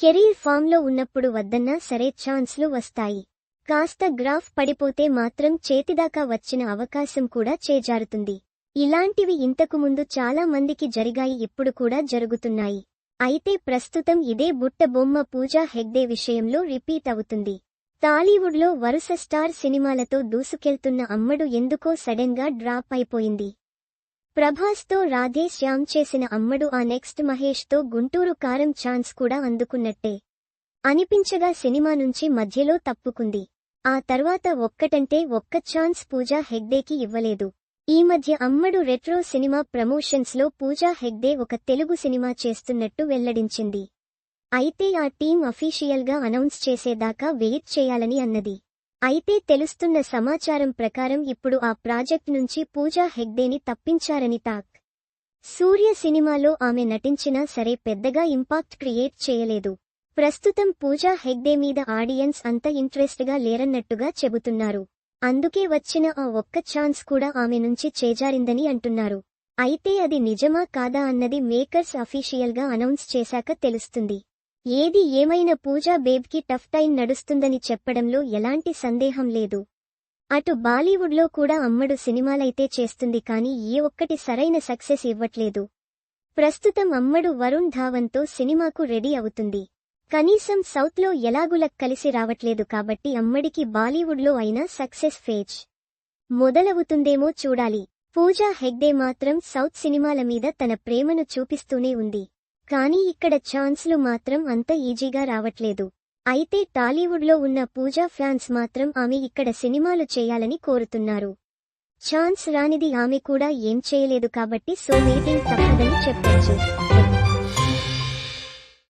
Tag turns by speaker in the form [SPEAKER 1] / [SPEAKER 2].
[SPEAKER 1] Career ఫామ్లో ఉన్నప్పుడు వద్దన్నా సరే ఛాన్స్లు వస్తాయి. కాస్త గ్రాఫ్ పడిపోతే మాత్రం చేతిదాకా వచ్చిన అవకాశం కూడా చేజారుతుంది. ఇలాంటివి ఇంతకు ముందు చాలా మందికి జరిగాయి ఇప్పుడు కూడా జరుగుతున్నాయి. అయితే ప్రస్తుతం ఇదే బుట్ట బొమ్మ పూజా హెగ్డే విషయంలో రిపీట్ అవుతుంది. టాలీవుడ్లో వరుస స్టార్ సినిమాలతో దూసుకెళ్తున్న అమ్మడు ఎందుకో సడన్గా డ్రాప్ అయిపోయింది. ప్రభాస్తో రాధే శ్యామ్ చేసిన అమ్మడు ఆ నెక్స్ట్ మహేష్తో గుంటూరు కారం ఛాన్స్ కూడా అందుకున్నట్టే. అనిపించగా సినిమా నుంచి మధ్యలో తప్పుకుంది. ఆ తర్వాత ఒక్కటంటే ఒక్క ఛాన్స్ పూజా హెగ్డేకి ఇవ్వలేదు. ఈ మధ్య అమ్మడు రెట్రో సినిమా ప్రమోషన్స్లో పూజా హెగ్డే ఒక తెలుగు సినిమా చేస్తున్నట్టు వెల్లడించింది. అయితే ఆ టీం అఫీషియల్గా అనౌన్స్ చేసేదాకా వెయిట్ చేయాలని అన్నది. అయితే తెలుస్తున్న సమాచారం ప్రకారం ఇప్పుడు ఆ ప్రాజెక్ట్ నుంచి పూజా హెగ్డేని తప్పించారని తాక్. సూర్య సినిమాలో ఆమె నటించినా సరే పెద్దగా ఇంపాక్ట్ క్రియేట్ చేయలేదు. ప్రస్తుతం పూజా హెగ్డే మీద ఆడియన్స్ అంత ఇంట్రెస్ట్గా లేరన్నట్టుగా చెబుతున్నారు. అందుకే వచ్చిన ఆ ఒక్క ఛాన్స్ కూడా ఆమె నుంచి చేజారిందని అంటున్నారు. అయితే అది నిజమా కాదా అన్నది మేకర్స్ అఫీషియల్గా అనౌన్స్ చేశాక తెలుస్తుంది. ఏది ఏమైనా పూజా బేబ్కి టఫ్ టైం నడుస్తుందని చెప్పడంలో ఎలాంటి సందేహం లేదు. అటు బాలీవుడ్లో కూడా అమ్మడు సినిమాలైతే చేస్తుంది కానీ ఏ ఒక్కటి సరైన సక్సెస్ ఇవ్వట్లేదు. ప్రస్తుతం అమ్మడు వరుణ్ ధావన్తో సినిమాకు రెడీ అవుతుంది. కనీసం సౌత్లో ఎలాగులక్ కలిసి రావట్లేదు కాబట్టి అమ్మడికి బాలీవుడ్లో అయినా సక్సెస్ ఫేజ్. మొదలవుతుందేమో చూడాలి. పూజా హెగ్డే మాత్రం సౌత్ సినిమాల మీద తన ప్రేమను చూపిస్తూనే ఉంది. కానీ ఇక్కడ ఛాన్స్లు మాత్రం అంత ఈజీగా రావట్లేదు. అయితే టాలీవుడ్లో ఉన్న పూజా ఫ్యాన్స్ మాత్రం ఆమె ఇక్కడ సినిమాలు చేయాలని కోరుతున్నారు. ఛాన్స్ రానిది ఆమె కూడా ఏం చేయలేదు కాబట్టి సో మీటింగ్ తప్పదని చెప్పొచ్చు.